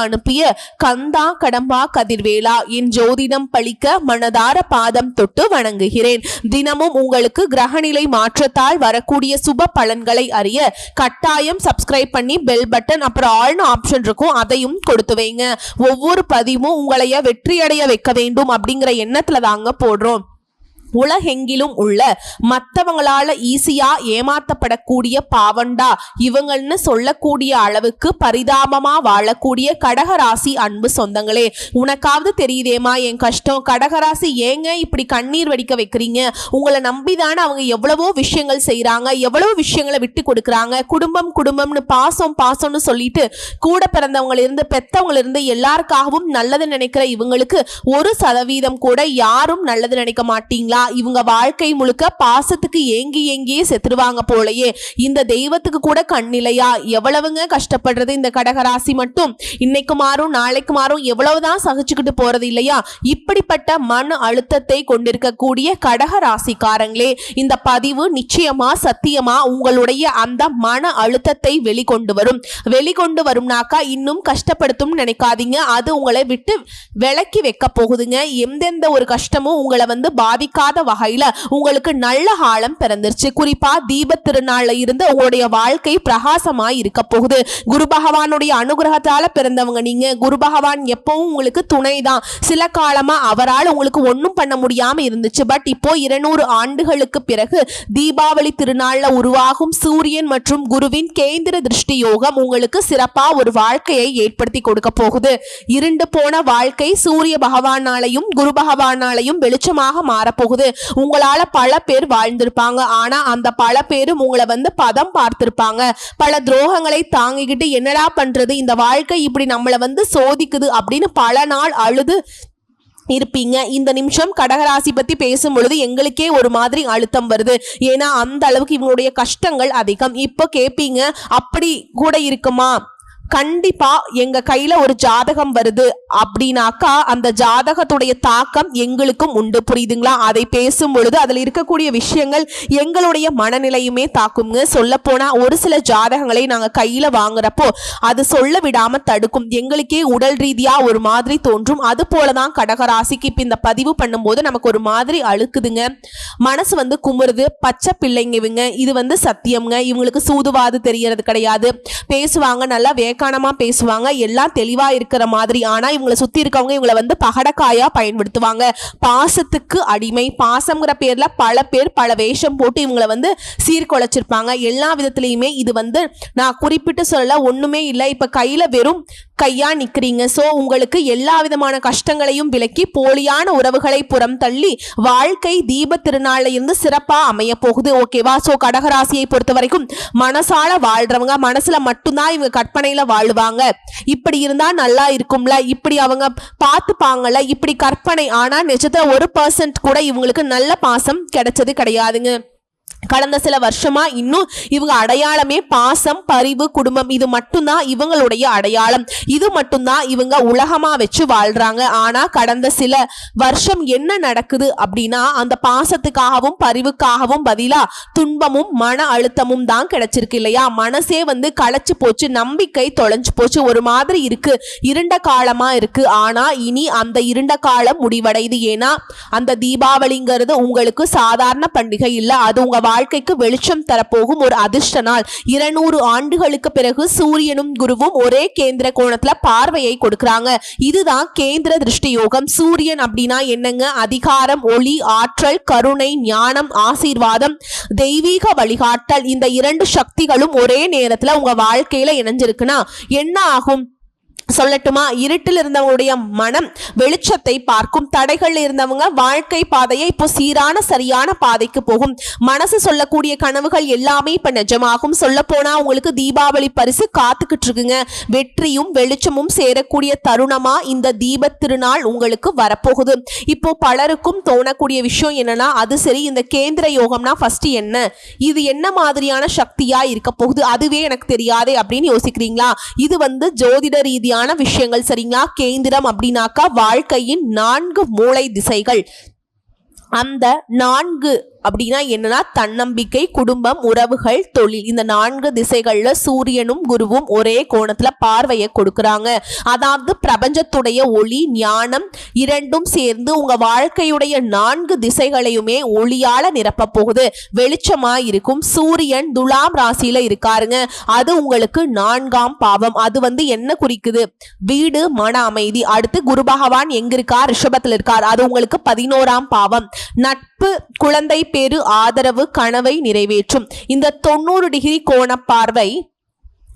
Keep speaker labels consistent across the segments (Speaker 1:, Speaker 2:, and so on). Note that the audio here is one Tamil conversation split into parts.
Speaker 1: அனுப்பிய கந்தா கடம்பா கதிர்வேலா என் ஜோதிடம் பழிக்க மனதார பாதம் தொட்டு வணங்குகிறேன். தினமும் உங்களுக்கு கிரகநிலை மாற்றத்தால் வரக்கூடிய சுப பலன்களை அறிய கட்டாயம் சப்ஸ்கிரைப் பண்ணி பெல் பட்டன் அப்புறம் ஆல்னு ஆப்ஷன் இருக்கும் அதையும் கொடுத்து வைங்க. ஒவ்வொரு பதிவும் உங்களைய வெற்றியடைய வைக்க வேண்டும் அப்படிங்கிற எண்ணத்துல தாங்க போடுறோம். உலகெங்கிலும் உள்ள மற்றவங்களால ஈஸியா ஏமாத்தப்படக்கூடிய பாவண்டா. இவங்கள்னு சொல்லக்கூடிய அளவுக்கு பரிதாபமா வாழக்கூடிய கடகராசி அன்பு சொந்தங்களே உனக்காவது தெரியுதேமா என் கஷ்டம். கடகராசி ஏங்க இப்படி கண்ணீர் வடிக்க வைக்கிறீங்க? உங்களை நம்பிதானே அவங்க எவ்வளவோ விஷயங்கள் செய்யறாங்க எவ்வளவோ விஷயங்களை விட்டு கொடுக்குறாங்க. குடும்பம் குடும்பம்னு பாசம் பாசம்னு சொல்லிட்டு கூட பிறந்தவங்கள இருந்து பெத்தவங்கள இருந்து எல்லாருக்காகவும் நல்லது நினைக்கிற இவங்களுக்கு ஒரு சதவீதம் கூட யாரும் நல்லது நினைக்க மாட்டீங்களா? இவங்க வாழ்க்கை முழுக்க பாசத்துக்கு ஏங்கி ஏங்கியே செத்துருவாங்க போலயே. இந்த தெய்வத்துக்கு கூட கண்ணிலையா? எவ்வளவுங்க கஷ்டப்படுறது இந்த கடகராசி மட்டும்? இன்னைக்கு மாறும் நாளைக்கு மாறும் எவ்வளவுதான் சகிச்சுக்கிட்டு போறது இல்லையா? இப்படிப்பட்ட மன அழுத்தத்தை கொண்டிருக்கக்கூடிய கடக ராசிக்காரங்களே இந்த பதிவு நிச்சயமா சத்தியமா உங்களுடைய அந்த மன அழுத்தத்தை வெளிக்கொண்டு வரும். வெளிக்கொண்டு வரும்னாக்கா இன்னும் கஷ்டப்படுத்தும் நினைக்காதீங்க. அது உங்களை விட்டு விலக்கி வைக்க போகுதுங்க. எந்தெந்த ஒரு கஷ்டமும் உங்களை வந்து பாதிக்காத வகையில உங்களுக்கு நல்ல காலம் பிறந்துருச்சு. குறிப்பா தீப திருநாள்ல இருந்து உங்களுடைய வாழ்க்கை பிரகாசமாய் இருக்க போகுது. குரு பகவானுடைய அனுகிரகத்தால பிறந்தவங்க நீங்க. குரு பகவான் எப்பவும் உங்களுக்கு துணை தான் சில காலமா அவரால் உங்களுக்கு ஒன்றும் பண்ண முடியாம இருந்துச்சு. பட் இப்போ இருநூறு ஆண்டுகளுக்கு பிறகு தீபாவளி திருநாள்ல உருவாகும் சூரியன் மற்றும் குருவின் கேந்திர திருஷ்டி யோகம் உங்களுக்கு சிறப்பா ஒரு வாழ்க்கையை ஏற்படுத்தி கொடுக்க போகுது. இருண்டு போன வாழ்க்கை சூரிய பகவானாலையும் குரு பகவானாலையும் வெளிச்சமாக மாறப்போகுது உங்களால பல பேர் வாழ்ந்திருப்பாங்க. ஆனா அந்த பல பேரும் உங்களை வந்து பதம் பார்த்திருப்பாங்க. பல துரோகங்களை தாங்கிக்கிட்டு என்னடா பண்றது? இந்த வாழ்க்கை இப்படி நம்மளை வந்து சோதிக்குது அப்படின்னு பல நாள் அழுது இருப்பீங்க. இந்த நிமிஷம் கடகராசி பத்தி பேசும் பொழுது எங்களுக்கே ஒரு மாதிரி அழுத்தம் வருது. ஏன்னா அந்த அளவுக்கு இவங்களுடைய கஷ்டங்கள் அதிகம். இப்போ கேட்பீங்க அப்படி கூட இருக்குமா? கண்டிப்பா எங்க கையில ஒரு ஜாதகம் வருது அப்படின்னாக்கா அந்த ஜாதகத்துடைய தாக்கம் எங்களுக்கும் உண்டு. புரியுதுங்களா? அதை பேசும் பொழுது அதில் இருக்கக்கூடிய விஷயங்கள் எங்களுடைய மனநிலையுமே தாக்குங்க சொல்ல போனா ஒரு சில ஜாதகங்களை நாங்க கையில வாங்குறப்போ அது சொல்ல விடாம தடுக்கும். எங்களுக்கே உடல் ரீதியா ஒரு மாதிரி தோன்றும். அது போலதான் கடகராசிக்கு இப்ப இந்த பதிவு பண்ணும்போது நமக்கு ஒரு மாதிரி அழுக்குதுங்க. மனசு வந்து குமுறுது. பச்சை பிள்ளைங்க இவங்க. இது வந்து சத்தியம்ங்க. இவங்களுக்கு சூதுவாது தெரியறது கிடையாது. பேசுவாங்க நல்லா வேக்கானமா பேசுவாங்க. எல்லாம் தெளிவாக இருக்கிற மாதிரி. ஆனால் இவங்களை சுற்றி இருக்கவங்க இவங்களை வந்து பகடக்காயாக பயன்படுத்துவாங்க. பாசத்துக்கு அடிமை. பாசங்கிற பேரில் பல பேர் பல வேஷம் போட்டு இவங்களை வந்து சீர்குலைச்சிருப்பாங்க. எல்லா விதத்துலேயுமே இது வந்து நான் குறிப்பிட்டு சொல்லல ஒன்றுமே இல்லை. இப்போ கையில் வெறும் கையா நிற்கிறீங்க ஸோ உங்களுக்கு எல்லா விதமான கஷ்டங்களையும் விலக்கி போலியான உறவுகளை புறம் தள்ளி வாழ்க்கை தீப திருநாள்ல இருந்து சிறப்பா அமைய போகுது. ஓகேவா ஸோ கடகராசியை பொறுத்த வரைக்கும் மனசால வாழ்றவங்க மனசுல மட்டும்தான் இவங்க கற்பனையில வாழுவாங்க. இப்படி இருந்தா நல்லா இருக்கும்ல. இப்படி அவங்க பார்த்துப்பாங்கல்ல. இப்படி கற்பனை. ஆனா நிஜத்துல ஒரு பர்சன்ட் கூட இவங்களுக்கு நல்ல பாசம் கிடைச்சது கிடையாதுங்க. கடந்த சில வருஷமா இன்னும் இவங்க அடையாளமே பாசம் பரிவு குடும்பம் இது மட்டும்தான் இவங்களுடைய அடையாளம். இது மட்டும்தான் இவங்க உலகமா வச்சு வாழ்றாங்க. ஆனா கடந்த சில வருஷம் என்ன நடக்குது அப்படின்னா அந்த பாசத்துக்காகவும் பரிவுக்காகவும் பதிலா துன்பமும் மன அழுத்தமும் தான் கிடைச்சிருக்கு இல்லையா? மனசே வந்து களைச்சு போச்சு நம்பிக்கை தொலைஞ்சு போச்சு. ஒரு மாதிரி இருக்கு. இருண்ட காலமா இருக்கு. ஆனா இனி அந்த இருண்ட காலம் முடிவடையுது. ஏன்னா அந்த தீபாவளிங்கிறது உங்களுக்கு சாதாரண பண்டிகை இல்லை. அது உங்க வாழ்க்கைக்கு வெளிச்சம் தரப்போகும் ஒரு அதிர்ஷ்ட நாள். இருநூறு ஆண்டுகளுக்கு பிறகு சூரியனும் குருவும் ஒரே கேந்திர கோணத்துல பார்வையை கொடுக்கறாங்க. இதுதான் கேந்திர திருஷ்டி யோகம் சூரியன் அப்படின்னா என்னங்க? அதிகாரம் ஒளி ஆற்றல் கருணை ஞானம் ஆசீர்வாதம் தெய்வீக வழிகாட்டல். இந்த இரண்டு சக்திகளும் ஒரே நேரத்துல உங்க வாழ்க்கையில இணைஞ்சிருக்குன்னா என்ன ஆகும்? சொல்லட்டுமா? இருட்டில் இருந்தவங்களுடைய மனம் வெளிச்சத்தை பார்க்கும் தடைகள் இருந்தவங்க வாழ்க்கை பாதையை இப்போ சீரான சரியான பாதைக்கு போகும். மனசு சொல்லக்கூடிய கனவுகள் எல்லாமே இப்ப நிஜமாகும். சொல்ல போனா உங்களுக்கு தீபாவளி பரிசு காத்துக்கிட்டு இருக்குங்க. வெற்றியும் வெளிச்சமும் சேரக்கூடிய தருணமா இந்த தீப திருநாள் உங்களுக்கு வரப்போகுது. இப்போ பலருக்கும் தோணக்கூடிய விஷயம் என்னன்னா அது சரி இந்த கேந்திர யோகம்னா ஃபர்ஸ்ட் என்ன? இது என்ன மாதிரியான சக்தியா இருக்க போகுது? அதுவே எனக்கு தெரியாதே அப்படின்னு யோசிக்கிறீங்களா? இது வந்து ஜோதிட ரீதியான விஷயங்கள் சரிங்களா? கேந்திரம் அப்படின்னாக்கா வாழ்க்கையின் நான்கு மூளை திசைகள். அந்த நான்கு அப்படின்னா என்னன்னா தன்னம்பிக்கை குடும்பம் உறவுகள் தொழில். இந்த நான்கு திசைகள்ல சூரியனும் குருவும் ஒரே கோணத்துல பார்வையை கொடுக்கறாங்க. அதாவது பிரபஞ்சத்துடைய ஒளி ஞானம் இரண்டும் சேர்ந்து உங்க வாழ்க்கையுடைய நான்கு திசைகளையுமே ஒளியால நிரப்ப போகுது. வெளிச்சமா இருக்கும் சூரியன் துலாம் ராசியில இருக்காருங்க. அது உங்களுக்கு நான்காம் பாவம். அது வந்து என்ன குறிக்குது? வீடு மன அமைதி. அடுத்து குரு பகவான் எங்க இருக்கார்? ரிஷபத்தில் இருக்கார். அது உங்களுக்கு பதினோராம் பாவம். நட்பு குழந்தை பேரு ஆதரவு கனவை நிறைவேற்றும். இந்த தொண்ணூறு டிகிரி கோண பார்வை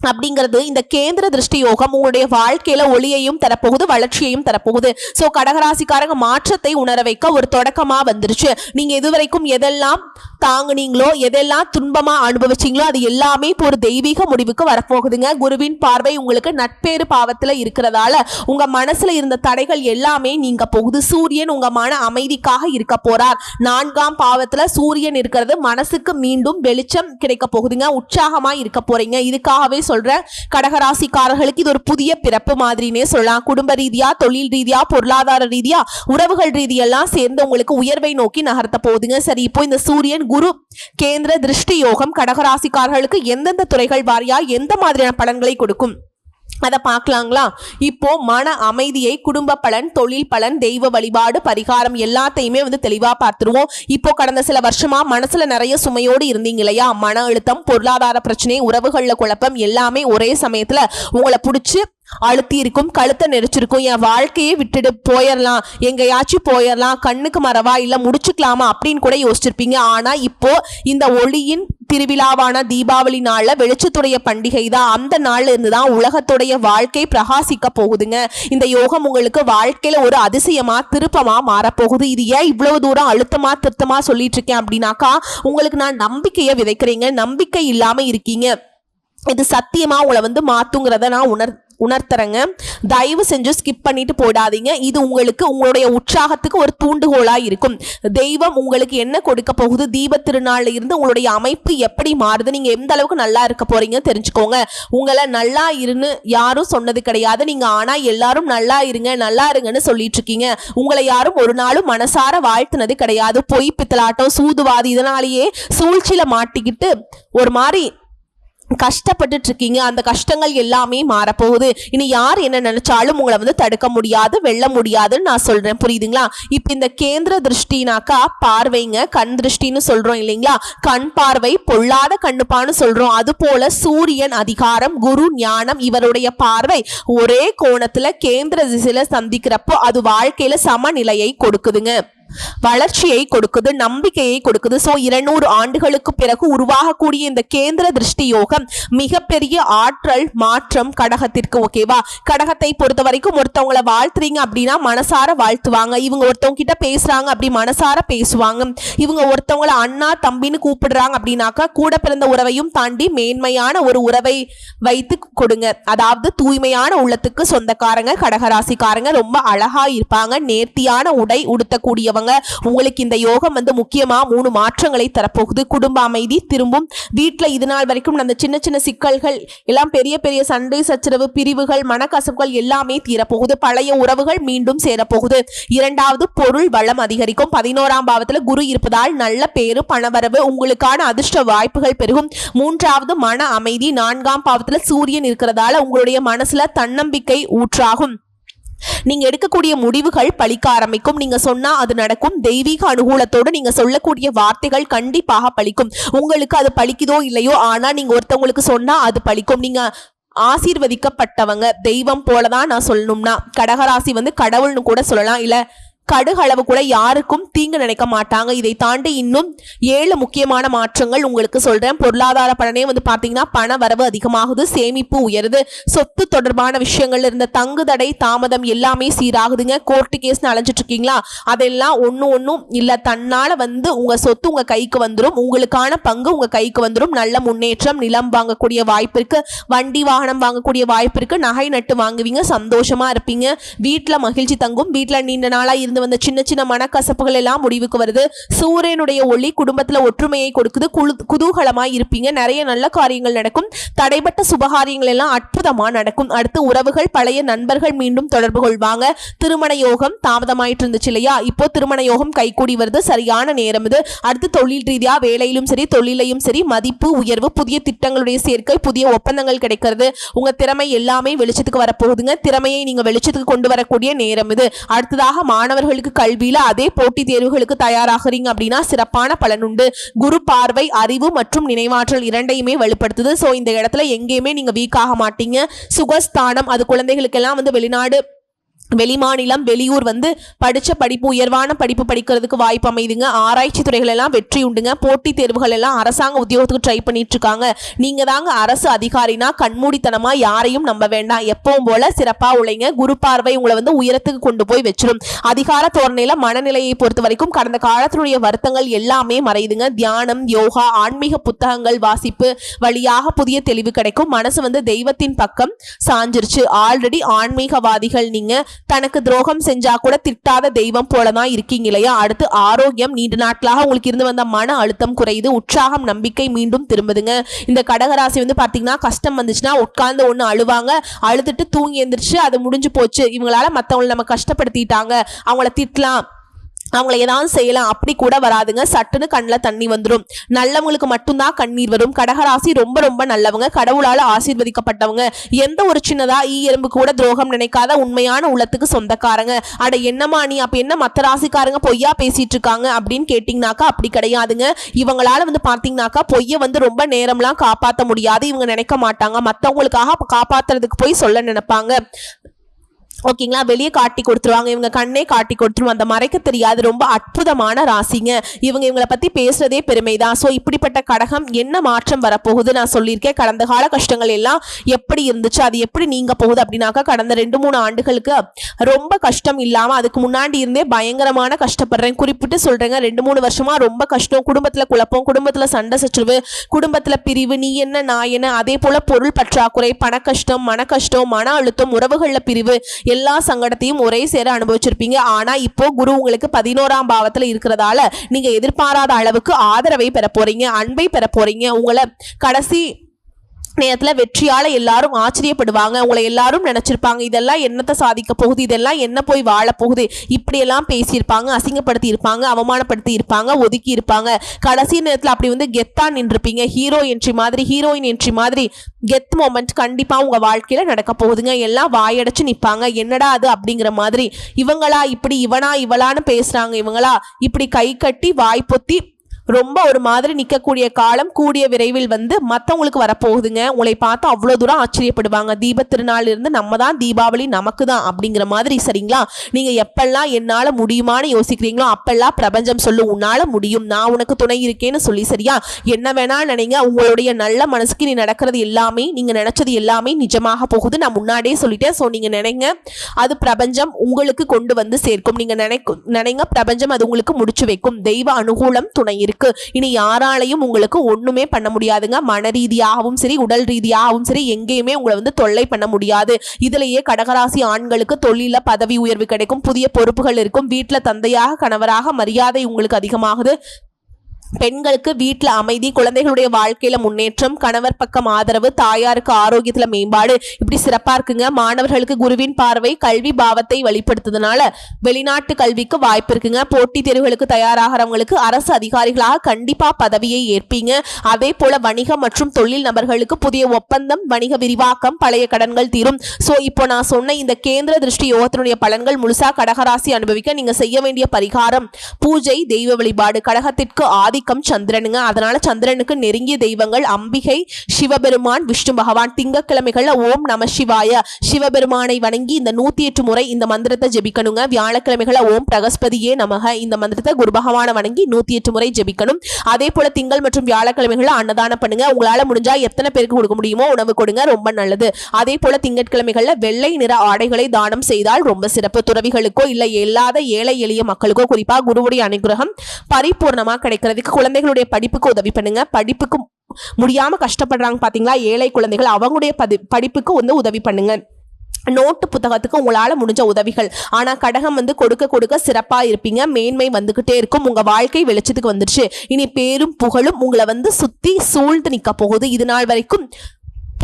Speaker 1: அப்படிங்கிறது இந்த கேந்திர திருஷ்டி யோகம் உங்களுடைய வாழ்க்கையில ஒளியையும் தரப்போகுது வளர்ச்சியையும் தரப்போகுது. ஸோ கடகராசிக்காரங்க மாற்றத்தை உணர வைக்க ஒரு தொடக்கமா வந்துருச்சு. நீங்க இதுவரைக்கும் எதெல்லாம் தாங்குனீங்களோ எதெல்லாம் துன்பமா அனுபவிச்சீங்களோ அது எல்லாமே இப்போ ஒரு தெய்வீக முடிவுக்கு வரப்போகுதுங்க. குருவின் பார்வை உங்களுக்கு நட்பேறு பாவத்துல இருக்கிறதால உங்க மனசுல இருந்த தடைகள் எல்லாமே நீங்க போகுது. சூரியன் உங்க மன அமைதிக்காக இருக்க போறார். நான்காம் பாவத்துல சூரியன் இருக்கிறது மனசுக்கு மீண்டும் வெளிச்சம் கிடைக்க போகுதுங்க. உற்சாகமா இருக்க போறீங்க. இதுக்காகவே சொல்றேன் கடகராசிக்காரர்களுக்கு இது ஒரு புதிய பிறப்பு மாதிரினே சொல்லலாம். குடும்ப ரீதியா தொழில் ரீதியா பொருளாதார ரீதியா உறவுகள் ரீதியெல்லாம் சேர்ந்து உங்களுக்கு உயர்வை நோக்கி நகர்த்த போகுதுங்க. சரி இப்போ இந்த சூரியன் குரு கேந்திர திருஷ்டி யோகம் கடகராசிக்காரர்களுக்கு எந்தெந்த துறைகள் வாரியா எந்த மாதிரியான பலன்களை கொடுக்கும்? அதை பார்க்கலாங்களா இப்போ மன அமைதியை குடும்ப பலன் தொழில் பலன் தெய்வ வழிபாடு பரிகாரம் எல்லாத்தையுமே வந்து தெளிவா பார்த்துருவோம் இப்போ கடந்த சில வருஷமா மனசுல நிறைய சுமையோடு இருந்தீங்க இல்லையா? மன அழுத்தம் பொருளாதார பிரச்சனை உறவுகள்ல குழப்பம் எல்லாமே ஒரே சமயத்துல உங்களை பிடிச்சி அழுத்தி இருக்கும் கழுத்தை நெரிச்சிருக்கும். என் வாழ்க்கையே விட்டுட்டு போயிடலாம் எங்கேயாச்சும் போயிடலாம் கண்ணுக்கு மறவா? இல்லை முடிச்சுக்கலாமா? அப்படின்னு கூட யோசிச்சிருப்பீங்க. ஆனால் இப்போ இந்த ஒளியின் திருவிழாவான தீபாவளி நாளில் வெளிச்சத்துடைய பண்டிகை தான். அந்த நாள்ல இருந்து தான் உலகத்துடைய வாழ்க்கை பிரகாசிக்க போகுதுங்க. இந்த யோகம் உங்களுக்கு வாழ்க்கையில் ஒரு அதிசயமா திருப்பமா மாறப்போகுது. இது ஏன் இவ்வளவு தூரம் அழுத்தமா திருத்தமா சொல்லிட்டு இருக்கேன் அப்படின்னாக்கா உங்களுக்கு நான் நம்பிக்கையை விதைக்கிறீங்க. நம்பிக்கை இல்லாம இருக்கீங்க. இது சத்தியமா உங்களை வந்து மாத்துங்கிறத நான் உணர் உணர்த்துறேங்க. தயவு செஞ்சு ஸ்கிப் பண்ணிட்டு போடாதீங்க. இது உங்களுக்கு உங்களுடைய உற்சாகத்துக்கு ஒரு தூண்டுகோலாக இருக்கும். தெய்வம் உங்களுக்கு என்ன கொடுக்க போகுது? தீப திருநாளில் இருந்து உங்களுடைய அமைப்பு எப்படி மாறுது? நீங்கள் எந்த அளவுக்கு நல்லா இருக்க போறீங்க தெரிஞ்சுக்கோங்க. உங்களை நல்லா இருன்னு யாரும் சொன்னது கிடையாது. நீங்கள் ஆனால் எல்லாரும் நல்லா இருங்க நல்லா இருங்கன்னு சொல்லிட்டு இருக்கீங்க உங்களை யாரும் ஒரு நாளும் மனசார வாழ்த்துனது கிடையாது. பொய் பித்தலாட்டம் சூதுவாதி இதனாலேயே சூழ்ச்சியில் மாட்டிக்கிட்டு ஒரு மாதிரி கஷ்டப்பட்டுட்டு இருக்கீங்க அந்த கஷ்டங்கள் எல்லாமே மாறப்போகுது. இனி யார் என்ன நினைச்சாலும் உங்களை வந்து தடுக்க முடியாது வெல்ல முடியாதுன்னு நான் சொல்றேன். புரியுதுங்களா? இப்போ இந்த கேந்திர திருஷ்டினாக்கா பார்வைங்க கண் திருஷ்டின்னு சொல்றோம் இல்லைங்களா? கண் பார்வை பொல்லாத கண்ணுப்பான்னு சொல்றோம். அது போல சூரியன் அதிகாரம் குரு ஞானம் இவருடைய பார்வை ஒரே கோணத்துல கேந்திர திசையில சந்திக்கிறப்போ அது வாழ்க்கையில சமநிலையை கொடுக்குதுங்க. வளர்ச்சியை கொடுக்குது நம்பிக்கையை கொடுக்குது. சோ இருநூறு ஆண்டுகளுக்கு பிறகு உருவாகக்கூடிய இந்த கேந்திர திருஷ்டி யோகம் மிகப்பெரிய ஆற்றல் மாற்றம் கடகத்திற்கு ஓகேவா கடகத்தை பொறுத்த வரைக்கும் ஒருத்தவங்களை வாழ்த்துறீங்க அப்படின்னா மனசார வாழ்த்துவாங்க. இவங்க ஒருத்தவங்க கிட்ட பேசுறாங்க அப்படி மனசார பேசுவாங்க. இவங்க ஒருத்தவங்களை அண்ணா தம்பின்னு கூப்பிடுறாங்க அப்படின்னாக்கா கூட பிறந்த உறவையும் தாண்டி மேன்மையான ஒரு உறவை வைத்து கொடுங்க. அதாவது தூய்மையான உள்ளத்துக்கு சொந்தக்காரங்க கடகராசிக்காரங்க ரொம்ப அழகா இருப்பாங்க. நேர்த்தியான உடை உடுத்தக்கூடியவங்க உங்களுக்கு இந்த யோகம் வந்து முக்கியமா மூணு மாற்றங்களை தரப்போகுது. குடும்ப அமைதி திரும்பும். வீட்டில் இது நாள் வரைக்கும் அந்த சின்ன சின்ன சிக்கல்கள் எல்லாம் பெரிய பெரிய சண்டை சச்சரவு பிரிவுகள் மனக்கசப்புகள் எல்லாமே தீரப்போகுது. பழைய உறவுகள் மீண்டும் சேரப்போகுது. இரண்டாவது பொருள் வளம் அதிகரிக்கும். பதினோராம் பாவத்துல குரு இருப்பதால் நல்ல பேரு பணவரவு உங்களுக்கான அதிர்ஷ்ட வாய்ப்புகள் பெருகும். மூன்றாவது மன அமைதி. நான்காம் பாவத்துல சூரியன் இருக்கிறதால உங்களுடைய மனசுல தன்னம்பிக்கை ஊற்றாகும். நீங்க எடுக்கக்கூடிய முடிவுகள் பலிக்க ஆரம்பிக்கும். நீங்க சொன்னா அது நடக்கும். தெய்வீக அனுகூலத்தோடு நீங்க சொல்லக்கூடிய வார்த்தைகள் கண்டிப்பாக பழிக்கும். உங்களுக்கு அது பழிக்குதோ இல்லையோ ஆனா நீங்க ஒருத்தவங்களுக்கு சொன்னா அது பழிக்கும். நீங்க ஆசீர்வதிக்கப்பட்டவங்க. தெய்வம் போலதான் நான் சொல்லணும்னா. கடகராசி வந்து கடவுள்னு கூட சொல்லலாம். இல்லை கடுகளவு கூட யாருக்கும் தீங்கு நினைக்க மாட்டாங்க. இதை தாண்டி இன்னும் ஏழு முக்கியமான மாற்றங்கள் உங்களுக்கு சொல்றேன். பொருளாதார பலனே வந்து பார்த்தீங்கன்னா பண வரவு அதிகமாகுது சேமிப்பு உயருது. சொத்து தொடர்பான விஷயங்கள் இருந்த தங்குதடை தாமதம் எல்லாமே சீராகுதுங்க. கோர்ட்டு கேஸ்னு அலைஞ்சிட்டு இருக்கீங்களா? அதெல்லாம் ஒன்றும் ஒன்றும் இல்லை. தன்னால் வந்து உங்கள் சொத்து உங்கள் கைக்கு வந்துடும் உங்களுக்கான பங்கு உங்கள் கைக்கு வந்துடும் நல்ல முன்னேற்றம் நிலம் வாங்கக்கூடிய வாய்ப்பு இருக்கு. வண்டி வாகனம் வாங்கக்கூடிய வாய்ப்பு இருக்கு. நகை நட்டு வாங்குவீங்க. சந்தோஷமா இருப்பீங்க. வீட்டில் மகிழ்ச்சி தங்கும். வீட்டில் நீண்ட நாளாக இருந்து வந்த சின்ன சின்ன மனக்கசப்புகள் எல்லாம் முடிவுக்கு வருது. சூரியனுடைய ஒளி குடும்பத்துல ஒற்றுமையை கொடுக்குது. குதூகலமாய் இருப்பீங்க. நிறைய நல்ல காரியங்கள் நடக்கும். தடைப்பட்ட சுபகாரியங்கள் எல்லாம் அற்புதமா நடக்கும். அடுத்து உறவுகள் பழைய நண்பர்கள் மீண்டும் தொடர்பு கொள்வாங்க. திருமண யோகம் தாமதமாயிட்டு இருந்துச்சு இல்லையா? இப்போ திருமண யோகம் கைகூடி வருது. சரியான நேரம் இது. அடுத்து தொழில் ரீதியா வேலையிலும் சரி தொழிலையும் சரி மதிப்பு உயர்வு புதிய திட்டங்களுடைய சேர்க்கை புதிய ஒப்பந்தங்கள் கிடைக்கிறது. உங்க திறமை எல்லாமே வெளிச்சத்துக்கு வரப்போகுதுங்க. திறமையை நீங்க வெளிச்சத்துக்கு கொண்டு வரக்கூடிய நேரம் இது. அடுத்ததாக மாணவர்கள் மாணவர்களுக்கு கல்வியில அதே போட்டித் தேர்வுகளுக்கு தயாராகிறீங்க அப்படின்னா சிறப்பான பலன் உண்டு. குரு பார்வை அறிவு மற்றும் நினைவாற்றல் இரண்டையுமே வெளிப்படுத்துது ஸோ இந்த இடத்துல எங்கேயுமே நீங்க வீக் ஆக மாட்டீங்க. சுகஸ்தானம் அது குழந்தைகளுக்கெல்லாம் வந்து வெளிநாடு வெளிமாநிலம் வெளியூர் வந்து படித்த படிப்பு உயர்வான படிப்பு படிக்கிறதுக்கு வாய்ப்பு அமைதுங்க. ஆராய்ச்சி துறைகள் எல்லாம் வெற்றி உண்டுங்க. போட்டித் தேர்வுகள் எல்லாம் அரசாங்க உத்தியோகத்துக்கு ட்ரை பண்ணிட்டு இருக்காங்க நீங்க தாங்க அரசு அதிகாரினா கண்மூடித்தனமா யாரையும் நம்ப வேண்டாம். எப்பவும் போல சிறப்பா உழைங்க. குரு பார்வை உங்களை வந்து உயரத்துக்கு கொண்டு போய் வச்சிடும் அதிகார தோரணையில மனநிலையை பொறுத்த வரைக்கும் கடந்த காலத்தினுடைய வருத்தங்கள் எல்லாமே மறையுதுங்க. தியானம் யோகா ஆன்மீக புத்தகங்கள் வாசிப்பு வழியாக புதிய தெளிவு கிடைக்கும். மனசு வந்து தெய்வத்தின் பக்கம் சாஞ்சிருச்சு. ஆல்ரெடி ஆன்மீகவாதிகள் நீங்க தனக்கு துரோகம் செஞ்சா கூட திட்டாத தெய்வம் போலதான் இருக்கீங்க இல்லையா அடுத்து ஆரோக்கியம் நீண்ட நாட்களாக உங்களுக்கு இருந்து வந்த மன அழுத்தம் குறையுது. உற்சாகம் நம்பிக்கை மீண்டும் திரும்புதுங்க. இந்த கடகராசி வந்து பாத்தீங்கன்னா கஷ்டம் வந்துச்சுன்னா உட்கார்ந்து ஒண்ணு அழுவாங்க. அழுதுட்டு தூங்கி எந்திரிச்சு அது முடிஞ்சு போச்சு. இவங்களால மத்தவங்களை நம்ம கஷ்டப்படுத்திட்டாங்க. அவங்கள திட்டலாம். அவங்கள ஏதாவது செய்யலாம் அப்படி கூட வராதுங்க. சட்டுன்னு கண்ணில் தண்ணி வந்துடும் நல்லவங்களுக்கு மட்டும்தான் கண்ணீர் வரும். கடகராசி ரொம்ப ரொம்ப நல்லவங்க. கடவுளால் ஆசீர்வதிக்கப்பட்டவங்க. எந்த ஒரு சின்னதா ஈ எறும்பு கூட துரோகம் நினைக்காத உண்மையான உள்ளத்துக்கு சொந்தக்காரங்க. அட என்னம்மா நீ? அப்போ என்ன மற்ற ராசிக்காரங்க பொய்யா பேசிட்டு இருக்காங்க? அப்படின்னு கேட்டிங்கனாக்கா அப்படி கிடையாதுங்க. இவங்களால வந்து பாத்தீங்கன்னாக்கா பொய்யை வந்து ரொம்ப நேரம்லாம் காப்பாற்ற முடியாது. இவங்க நினைக்க மாட்டாங்க. மற்றவங்களுக்காக காப்பாத்துறதுக்கு போய் சொல்ல நினைப்பாங்க. ஓகேங்களா? வெளியே காட்டி கொடுத்துருவாங்க. இவங்க கண்ணே காட்டி கொடுத்துருவோம் அந்த மறைக்க தெரியாது. ரொம்ப அற்புதமான ராசிங்க. இவங்க இவங்களை பத்தி பேசுறதே பெருமைதான். ஸோ இப்படிப்பட்ட கடகம் என்ன மாற்றம் வரப்போகுது? நான் சொல்லியிருக்கேன். கடந்த கால கஷ்டங்கள் எல்லாம் எப்படி இருந்துச்சு? அது எப்படி நீங்க போகுது? அப்படின்னாக்கா கடந்த ரெண்டு மூணு ஆண்டுகளுக்கு ரொம்ப கஷ்டம் இல்லாமல் அதுக்கு முன்னாடி இருந்தே பயங்கரமான கஷ்டப்படுறேன். குறிப்பிட்டு சொல்கிறேங்க ரெண்டு மூணு வருஷமாக ரொம்ப கஷ்டம். குடும்பத்தில் குழப்பம் குடும்பத்தில் சண்டை சச்சுருவு குடும்பத்தில் பிரிவு நீ என்ன நான் என்ன அதே போல் பொருள் பற்றாக்குறை பண கஷ்டம் மன கஷ்டம் மன அழுத்தம் உறவுகளில் பிரிவு எல்லா சங்கடத்தையும் ஒரே சேர அனுபவிச்சிருப்பீங்க. ஆனா இப்போ குரு உங்களுக்கு பதினோராம் பாவத்துல இருக்கிறதால நீங்க எதிர்பாராத அளவுக்கு ஆதரவை பெற போறீங்க அன்பை பெற போறீங்க. உங்களை கடைசி நேரத்தில் வெற்றியால் எல்லாரும் ஆச்சரியப்படுவாங்க. உங்களை எல்லாரும் நினச்சிருப்பாங்க. இதெல்லாம் என்னத்தை சாதிக்க போகுது? இதெல்லாம் என்ன போய் வாழ போகுது? இப்படியெல்லாம் பேசியிருப்பாங்க அசிங்கப்படுத்தி இருப்பாங்க அவமானப்படுத்தி இருப்பாங்க ஒதுக்கி இருப்பாங்க கடைசி நேரத்தில் அப்படி வந்து கெத்தா நின்றுப்பீங்க. ஹீரோ என்ட்ரி மாதிரி ஹீரோயின் என்ட்ரி மாதிரி கெத் மூமெண்ட் கண்டிப்பாக உங்கள் வாழ்க்கையில் நடக்க போகுதுங்க. எல்லாம் வாயடைச்சு நிற்பாங்க என்னடா அது அப்படிங்கிற மாதிரி. இவங்களா இப்படி இவனா இவளான்னு பேசுகிறாங்க இவங்களா இப்படி கை கட்டி வாய் பொத்தி ரொம்ப ஒரு மாதிரி நிற்கக்கூடிய காலம் கூடிய விரைவில் வந்து மற்றவங்களுக்கு வரப்போகுதுங்க. உங்களை பார்த்து அவ்வளோ தூரம் ஆச்சரியப்படுவாங்க. தீப திருநாள் இருந்து நம்ம தான் தீபாவளி நமக்கு தான் அப்படிங்கிற மாதிரி சரிங்களா? நீங்கள் எப்பெல்லாம் என்னால் முடியுமான்னு யோசிக்கிறீங்களோ அப்பெல்லாம் பிரபஞ்சம் சொல்லு உன்னால் முடியும். நான் உனக்கு துணை இருக்கேன்னு சொல்லி சரியா? என்ன வேணால் நினைங்க. உங்களுடைய நல்ல மனசுக்கு நீ நடக்கிறது எல்லாமே நீங்கள் நினச்சது எல்லாமே நிஜமாக போகுது. நான் முன்னாடியே சொல்லிட்டேன். ஸோ நீங்கள் நினைங்க. அது பிரபஞ்சம் உங்களுக்கு கொண்டு வந்து சேர்க்கும். நீங்கள் நினைக்கும் நினைங்க. பிரபஞ்சம் அது உங்களுக்கு முடிச்சு வைக்கும். தெய்வ அனுகூலம் துணை இருக்கு. இனி யாராலையும் உங்களுக்கு ஒண்ணுமே பண்ண முடியாதுங்க. மன ரீதியாகவும் சரி உடல் ரீதியாகவும் சரி எங்கேயுமே உங்களை வந்து தொல்லை பண்ண முடியாது. இதுலயே கடகராசி ஆண்களுக்கு தொழில பதவி உயர்வு கிடைக்கும். புதிய பொறுப்புகள் இருக்கும். வீட்டுல தந்தையாக கணவராக மரியாதை உங்களுக்கு அதிகமாகுது. பெண்களுக்கு வீட்டில் அமைதி குழந்தைகளுடைய வாழ்க்கையில முன்னேற்றம் கணவர் பக்கம் ஆதரவு தாயாருக்கு ஆரோக்கியத்துல மேம்பாடு. இப்படி சிறப்பா இருக்குங்க. மாணவர்களுக்கு குருவின் பார்வை கல்வி பாவத்தை வெளிப்படுத்துறதுனால வெளிநாட்டு கல்விக்கு வாய்ப்பு இருக்குங்க. போட்டித் தேர்வுகளுக்கு தயாராகிறவங்களுக்கு அரசு அதிகாரிகளாக கண்டிப்பா பதவியை ஏற்பீங்க. அதே போல வணிகம் மற்றும் தொழில் நபர்களுக்கு புதிய ஒப்பந்தம் வணிக விரிவாக்கம் பழைய கடன்கள் தீரும். சோ இப்போ நான் சொன்ன இந்த கேந்திர திருஷ்டி யோகத்தினுடைய பலன்கள் முழுசா கடகராசி அனுபவிக்க நீங்க செய்ய வேண்டிய பரிகாரம். பூஜை தெய்வ வழிபாடு. கடகத்திற்கு ஆதி ஆதிக்கம் சந்திரனுங்க. அதனால சந்திரனுக்கு நெருங்கிய தெய்வங்கள் அம்பிகை சிவபெருமான் விஷ்ணு பகவான் திங்கக்கிழமைகள்ல ஓம் நம சிவாய. சிவபெருமானை வணங்கி இந்த நூத்தி எட்டு முறை இந்த மந்திரத்தை ஜெபிக்கணுங்க. வியாழக்கிழமைகள ஓம் பிரகஸ்பதியே நமக. இந்த மந்திரத்தை குரு பகவானை வணங்கி நூத்தி எட்டு முறை ஜெபிக்கணும். அதே போல திங்கள் மற்றும் வியாழக்கிழமைகள அன்னதானம் பண்ணுங்க. உங்களால முடிஞ்சா எத்தனை பேருக்கு கொடுக்க முடியுமோ உணவு கொடுங்க. ரொம்ப நல்லது. அதே போல திங்கட்கிழமைகள்ல வெள்ளை நிற ஆடைகளை தானம் செய்தால் ரொம்ப சிறப்பு. துறவிகளுக்கோ இல்ல இல்லாத ஏழை எளிய மக்களுக்கோ குறிப்பா குருவுடைய அனுகிரகம் பரிபூர்ணமா கிடைக்கிறதுக்கு குழந்தைகளுடைய படிப்புக்கு உதவி பண்ணுங்க. படிப்புக்கு முடியாமல் கஷ்டப்படுறாங்க பார்த்தீங்களா ஏழை குழந்தைகள் அவங்களுடைய பதி படிப்புக்கு வந்து உதவி பண்ணுங்க. நோட்டு புத்தகத்துக்கு உங்களால் முடிஞ்ச உதவிகள். ஆனால் கடகம் வந்து கொடுக்க கொடுக்க சிறப்பாக இருப்பீங்க. மேன்மை வந்துக்கிட்டே இருக்கும். உங்கள் வாழ்க்கை வெளிச்சத்துக்கு வந்துடுச்சு இனி பேரும் புகழும் உங்களை வந்து சுற்றி சூழ்ந்து நிற்க போகுது. இது நாள் வரைக்கும்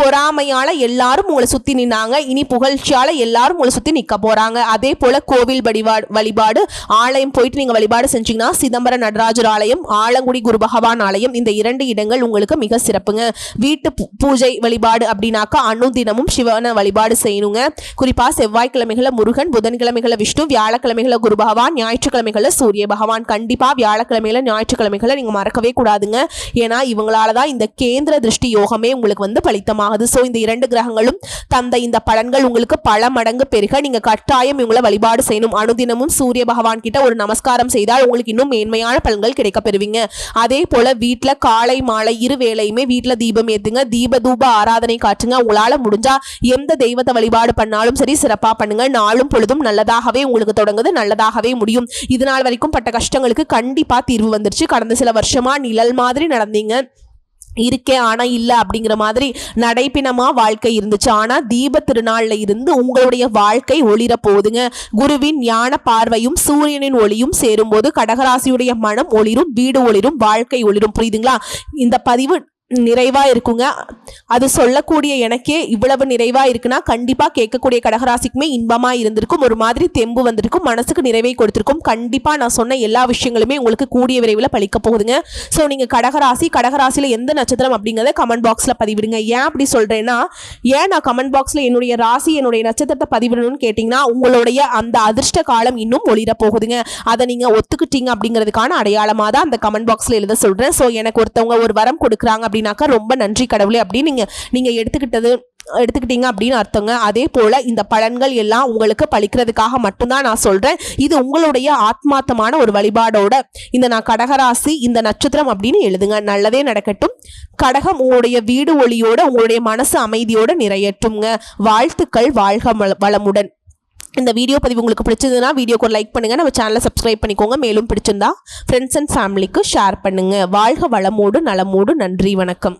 Speaker 1: பொறாமையால எல்லாரும் உங்களை சுத்தி நின்னாங்க. இனி புகழ்ச்சியால எல்லாரும் உங்களை சுத்தி நிக்க போறாங்க. அதே போல கோவில் வழிபாடு வழிபாடு ஆலயம் போயிட்டு நீங்க வழிபாடு செஞ்சீங்கன்னா சிதம்பரம் நடராஜர் ஆலயம் ஆலங்குடி குரு பகவான் ஆலயம் இந்த இரண்டு இடங்கள் உங்களுக்கு மிக சிறப்புங்க. வீட்டு பூஜை வழிபாடு அப்படின்னாக்கா அனுதினமும் சிவனை வழிபாடு செய்யணுங்க. குறிப்பா செவ்வாய்க்கிழமைகள முருகன் புதன்கிழமைகள விஷ்ணு வியாழக்கிழமைகள குரு பகவான் ஞாயிற்றுக்கிழமைகள சூரிய பகவான். கண்டிப்பா வியாழக்கிழமையில ஞாயிற்றுக்கிழமைகளை நீங்க மறக்கவே கூடாதுங்க. ஏன்னா இவங்களால தான் இந்த கேந்திர திருஷ்டி யோகமே உங்களுக்கு வந்து பலித்தமாகுது ஸோ இந்த இரண்டு கிரகங்களும் தந்த இந்த பலன்கள் உங்களுக்கு பல மடங்கு பெருக. நீங்க கட்டாயம் இவங்களை வழிபாடு செய்யணும். அனுதினமும் சூரிய பகவான் கிட்ட ஒரு நமஸ்காரம் செய்தால் உங்களுக்கு இன்னும் மேன்மையான பலன்கள் கிடைக்க பெறுவீங்க. அதே போல வீட்டில் காலை மாலை இரு வேளையுமே வீட்டில் தீபம் ஏத்துங்க. தீப தூப ஆராதனை காட்டுங்க உங்களால முடிஞ்சா எந்த தெய்வத்தை வழிபாடு பண்ணாலும் சரி சிறப்பா பண்ணுங்க. நாளும் பொழுதும் நல்லதாகவே உங்களுக்கு தொடங்குது. நல்லதாகவே முடியும். இது நாள் வரைக்கும் பட்ட கஷ்டங்களுக்கு கண்டிப்பா தீர்வு வந்துருச்சு. கடந்த சில வருஷமா நிழல் மாதிரி நடந்தீங்க. இருக்கே ஆனா இல்லை அப்படிங்கிற மாதிரி நடைப்பினமாக வாழ்க்கை இருந்துச்சு. ஆனா தீப திருநாளில் இருந்து உங்களுடைய வாழ்க்கை ஒளிர போகுதுங்க. குருவின் ஞான பார்வையும் சூரியனின் ஒளியும் சேரும்போது கடகராசியுடைய மனம் ஒளிரும் வீடு ஒளிரும் வாழ்க்கை ஒளிரும். புரியுதுங்களா? இந்த பதிவு நிறைவாக இருக்குங்க. அது சொல்லக்கூடிய எனக்கே இவ்வளவு நிறைவாக இருக்குன்னா கண்டிப்பாக கேட்கக்கூடிய கடகராசிக்குமே இன்பமாக இருந்திருக்கும். ஒரு மாதிரி தெம்பு வந்திருக்கும். மனசுக்கு நிறைவை கொடுத்துருக்கும். கண்டிப்பாக நான் சொன்ன எல்லா விஷயங்களுமே உங்களுக்கு கூடிய விரைவில் பழிக்க போகுதுங்க. ஸோ நீங்கள் கடகராசி கடகராசியில் எந்த நட்சத்திரம் அப்படிங்கிறத கமெண்ட் பாக்ஸில் பதிவிடுங்க. ஏன் அப்படி சொல்கிறேன்னா ஏன் நான் கமெண்ட் பாக்ஸில் என்னுடைய ராசி என்னுடைய நட்சத்திரத்தை பதிவிடணும்னு கேட்டிங்கன்னா உங்களுடைய அந்த அதிர்ஷ்ட காலம் இன்னும் ஒளிர போகுதுங்க. அதை நீங்கள் ஒத்துக்கிட்டீங்க அப்படிங்கிறதுக்கான அடையாளமாக தான் அந்த கமெண்ட் பாக்ஸில் எழுத சொல்கிறேன் ஸோ எனக்கு ஒருத்தவங்க ஒரு வரம் கொடுக்குறாங்க அப்படின்னாக்கா ரொம்ப நன்றி கடவுளே அப்படின்னு நீங்க நீங்க எடுத்துக்கிட்டது எடுத்துக்கிட்டீங்க அப்படின்னு அர்த்தங்க. அதே போல இந்த பலன்கள் எல்லாம் உங்களுக்கு பழிக்கிறதுக்காக மட்டும்தான் நான் சொல்றேன். இது உங்களுடைய ஆத்மார்த்தமான ஒரு வழிபாடோட இந்த நான் கடகராசி இந்த நட்சத்திரம் அப்படின்னு எழுதுங்க. நல்லதே நடக்கட்டும். கடகம் உங்களுடைய வீடு ஒளியோட உங்களுடைய மனசு அமைதியோடு நிறையற்றுங்க. வாழ்த்துக்கள் வாழ்க வள- வளமுடன். இந்த வீடியோ பதிவு உங்களுக்கு பிடிச்சதுன்னா வீடியோக்கு ஒரு லைக் பண்ணுங்கள் நம்ம சேனலை சப்ஸ்கிரைப் பண்ணிக்கோங்க. மேலும் பிடிச்சிருந்தா ஃப்ரெண்ட்ஸ் அண்ட் ஃபேமிலிக்கு ஷேர் பண்ணுங்க. வாழ்க வளமோடு நலமோடு நன்றி வணக்கம்.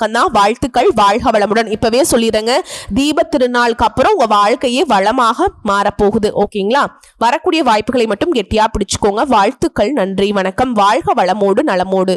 Speaker 1: கண்ணா வாழ்த்துக்கள் வாழ்க வளமுடன். இப்பவே சொல்லிடுறேங்க. தீப திருநாளுக்கு அப்புறம் உங்க வாழ்க்கையே வளமாக மாறப்போகுது. ஓகேங்களா? வரக்கூடிய வாய்ப்புகளை மட்டும் கெட்டியா பிடிச்சுக்கோங்க. வாழ்த்துக்கள் நன்றி வணக்கம். வாழ்க வளமோடு நலமோடு.